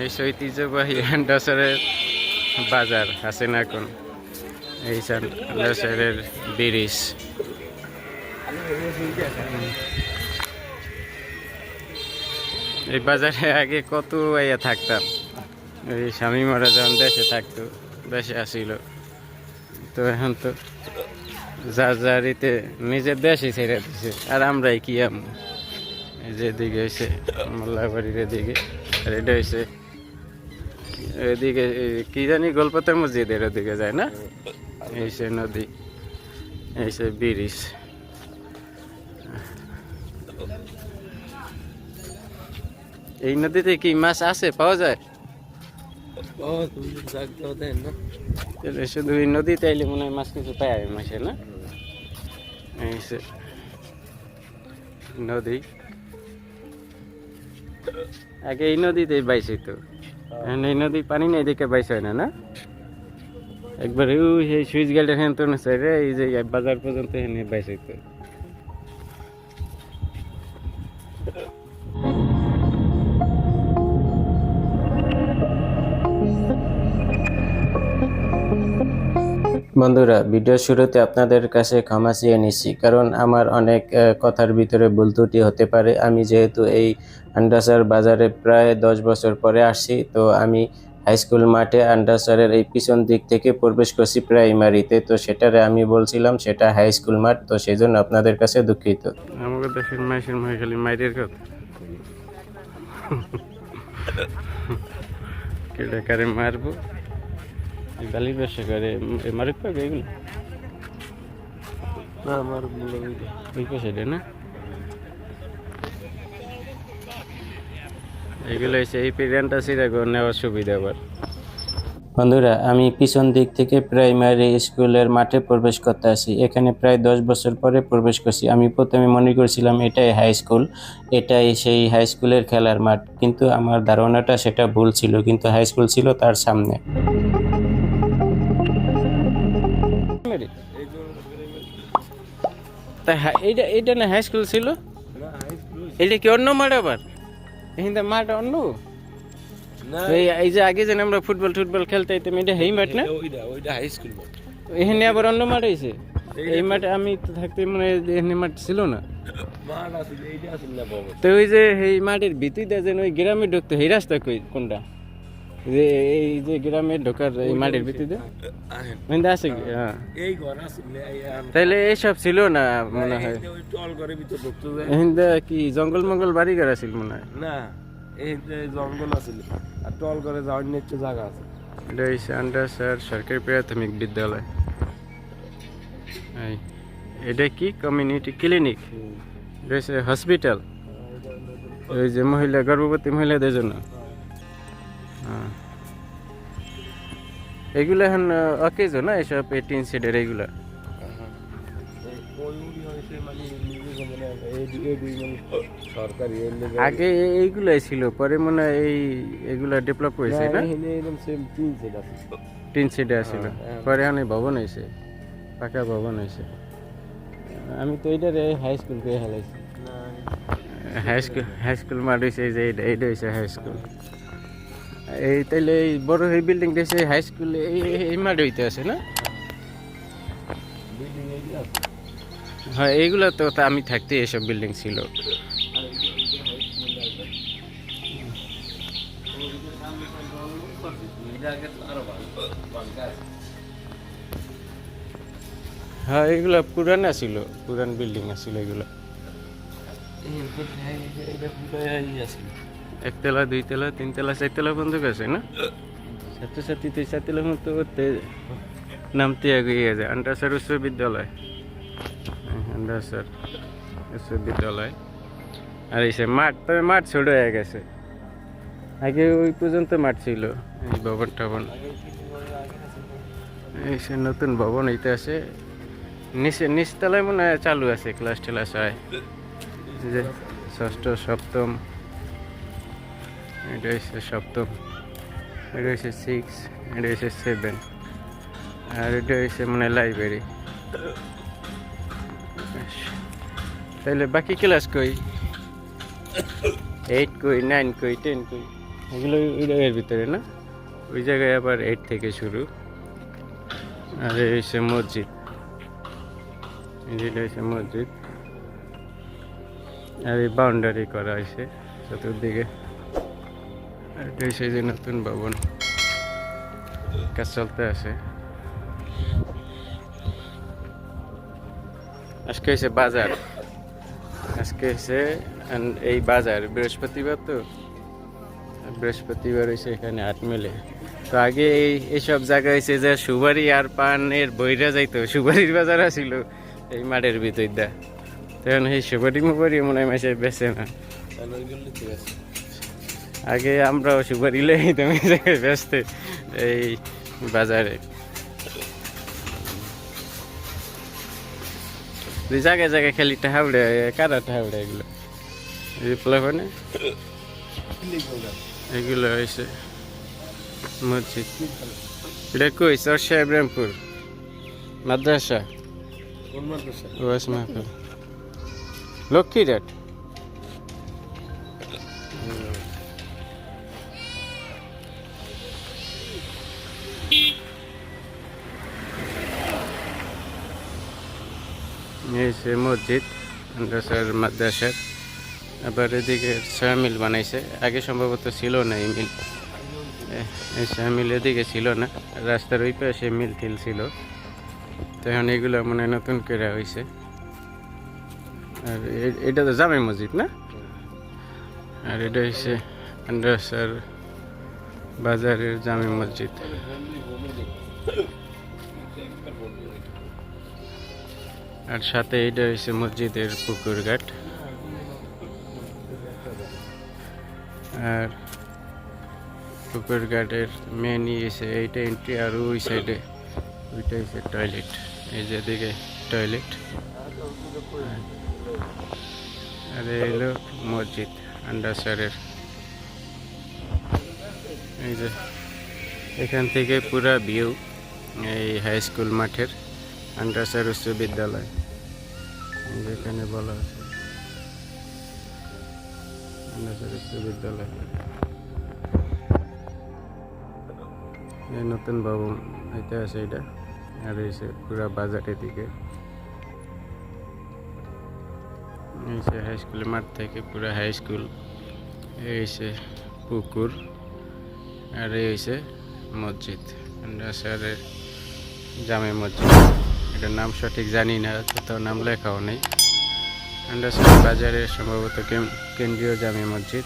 এই ঐতিহ্যবাহী হ্যান্ডাসারের বাজার আছে না এখন? এই হ্যান্ডাসারের ব্রিজ। এই বাজারে আগে কত আইয়া থাকতাম? এই স্বামী মারা যখন দেশে থাকতো, দেশে আসিল। তো এখন তো যার যার ইতে নিজের দেশে ছেড়ে দিছে। আর আমরাই কি আম? এই যে এদিকে হয়েছে মোল্লাবাড়ির এদিকে, আর এটা হয়েছে এদিকে কি জানি গোলপাতার মসজিদের ওদিকে যায় না? এই নদী এই সে ব্রিজ। এই নদীতে কি মাছ আছে, পাওয়া যায়? শুধু এই নদীতে আইলে মনে হয় মাছ কিছু পায় মাসে না? এই নদী। আগে এই নদীতে বাইছে তো। এই নদী, পানি না দেখে বাইস হয় না না? একবার সেই সুইচ গেটের হ্যাঁ তো রে এই যে বাজার পর্যন্ত এখানে বাইছে তো বন্ধুরা ভিডিও শুরুতে আপনাদের কাছে ক্ষমা চেয়ে নিচ্ছি কারণ আমার অনেক কথার ভিতরে ভুল ত্রুটি হতে পারে। আমি যেহেতু এই আন্ডাসার বাজারে প্রায় দশ বছর পরে আসছি তো আমি হাই স্কুল মাঠে আন্ডাসারের এই পিছন দিক থেকে প্রবেশ করছি প্রাইমারিতে তো সেটারে আমি বলছিলাম সেটা হাই স্কুল মাঠ তো সেই জন্য আপনাদের কাছে দুঃখিত। আমাকে দেশের মাইসের মাই মাইরের কথা। কেটে কারে মারবো। গালি ব্যবসা করে মারুক পাবে এগুলো? না আমার মূল্য ওই পাশে এটা না? এগুলো হচ্ছে এই পেরিয়ানটা সিরা করে নেওয়ার সুবিধা আবার। বন্ধুরা আমি পিছন দিক থেকে প্রাইমারি স্কুলের মাঠে প্রবেশ করতে আসি। এখানে প্রায় দশ বছর পরে প্রবেশ করছি। আমি প্রথমে মনে করছিলাম এটাই হাই স্কুল এটাই সেই হাই স্কুলের খেলার মাঠ। কিন্তু আমার ধারণাটা সেটা ভুল ছিল কিন্তু হাই স্কুল ছিল তার সামনে। তা হা- এইটা এইটা না হাই স্কুল ছিল? এটা কি অন্য মাঠ আবার? এখানে মাঠ অন্য? এই এই যে আগে যেন আমরা ফুটবল টুটবল খেলতে হইতাম এটা হেই মাঠ না? হাই স্কুল এখানে আবার অন্য মাঠ হয়েছে? এই মাঠে আমি তো থাকতে মনে হয় এখানে মাঠ ছিল না। তো ওই যে এই মাঠের ভিতরে যেন ওই গ্রামে ঢুকতো এই রাস্তা কই কোনটা? যে এই যে গ্রামে ঢোকার এই ভিতরে আহেন আছে? হ্যাঁ। এই ঘর তাহলে এইসব ছিল না মনে হয়? টল ঘরের ভিতর ঢুকতে কি জঙ্গল মঙ্গল বাড়ি ঘর আছিল মনে হয়? না এই জঙ্গল আছে আর টল করে যাওয়ার একটু জায়গা আছে। এটা হচ্ছে আন্ডারসার সরকারি প্রাথমিক বিদ্যালয়। এটা কি কমিউনিটি ক্লিনিক? এটা হসপিটাল। ওই যে মহিলা গর্ভবতী মহিলাদের জন্য। এগুলো এখন অকেজ না এসব এইটিন সিডের এগুলো? আগে এইগুলাই ছিল পরে মনে এই এগুলা ডেভেলপ হয়েছে না? এখানে টিন সিডে হ্যাঁ। পরে অনেক ভবন হয়েছে পাকা ভবন হয়েছে। আমি তো এইটার হাই স্কুল কে হেলাইছি। হাই স্কুল হাই স্কুল মাঠ হয়েছে এই যে এইটা এইটা হয়েছে হাই স্কুল এই তাইলে এই বড় এই বিল্ডিং দিয়েছে হাই স্কুল এই মাঠে হইতে আছে না হ্যাঁ এইগুলো তো আমি থাকতে এসব বিল্ডিং ছিল হ্যাঁ এগুলো পুরান ছিল পুরান বিল্ডিং আছিল এগুলো একতলা দুইতলা তিনতলা চারতলা পর্যন্ত গেছে, না? ছাত্রছাত্রী তো চারতলা মতো উঠতে নামতে এগিয়ে যায়। আন্ডারসার উচ্চ বিদ্যালয়। আন্ডারসার উচ্চ বিদ্যালয়। আর এই মাঠ, তবে মাঠ ছোট হয়ে গেছে। আগে ওই পর্যন্ত মাঠ ছিল, এই ভবন টবন। এই সে নতুন ভবন হইতে আছে। নিচে, নিচতলায় মনে হয় চালু আছে, ক্লাস টেলাস হয়। যে ষষ্ঠ, সপ্তম। এটা হচ্ছে সপ্তম, এটা হচ্ছে সিক্স এটা হচ্ছে সেভেন আর এটা হচ্ছে মানে লাইব্রেরি তাহলে বাকি ক্লাস কই? এইট কই নাইন কই টেন কই? এগুলো ওই- জায়গার ভিতরে না? ওই জায়গায় আবার এইট থেকে শুরু। আর হচ্ছে মসজিদ। এই যেটা হচ্ছে মসজিদ। আর এই বাউন্ডারি করা হয়েছে, চতুর্দিকে। আর এটা হচ্ছে যে নতুন ভবন। কাজ চলতে আছে। আজকে হয়েছে বাজার। আজকে হচ্ছে এই বাজার, বৃহস্পতিবার তো? বৃহস্পতিবার হয়েছে এখানে আট মেলে। তো আগে এই, এইসব জায়গা হয়েছে যে সুবারি আর পানের বইরা যাইতো সুবারির বাজার ছিল এই মাঠের ভিতর দা তখন এই সুবারি মুবারি মনে হয় মাসে বেছে না। আগে আমরাও সুপারি লেইতাম এই ব্যস্ত এই বাজারে। জায়গায় জায়গায় খালি ঠাউড়ে কারা ঠাউড়ে এগুলো? রিপ্লাফনে এগুলো হয়েছে মসজিদ। এটা কই? চরশা ইব্রাহিমপুর? মাদ্রাসা? লক্ষ্মীরাট সে মসজিদ, মাদ্রাসার মাদ্রাসার। আবার এদিকে ছয়া মিল বানাইছে। আগে সম্ভবত ছিল না এই মিল। এই মিল এদিকে ছিল না। রাস্তার ওই পাশে মিল টিল ছিল। তো এখন এগুলো মনে নতুন করে হয়েছে আর এটা তো জামে মসজিদ না? আর এটা হচ্ছে মাদ্রাসার বাজারের জামে মসজিদ। আর সাথে এটা হচ্ছে মসজিদের পুকুর ঘাট আর পুকুর ঘাটের মেন ইয়েছে এইটা এন্ট্রি আর ওই সাইডে ওইটা হচ্ছে টয়লেট এই যে দিকে টয়লেট আর এই হলো মসজিদ আন্ডারসারের এই যে এখান থেকে পুরা ভিউ এই হাই স্কুল মাঠের আন্ডারসার উচ্চ বিদ্যালয়। এই যে এখানে বলা আছে। আন্ডারসার উচ্চ বিদ্যালয় এই নতুন ভবন এটা আছে এটা। আর এই পুরা বাজারের দিকে। এই হাই স্কুলের মাঠ থেকে পুরা হাই স্কুল এই যে পুকুর। আর এই হচ্ছে মসজিদ। আন্ডারসারের জামে মসজিদ। এটার নাম সঠিক জানি না তো নাম লেখাও নেই। আন্ডারসাইড বাজারে সম্ভবত কেন- কেন্দ্রীয় জামে মসজিদ।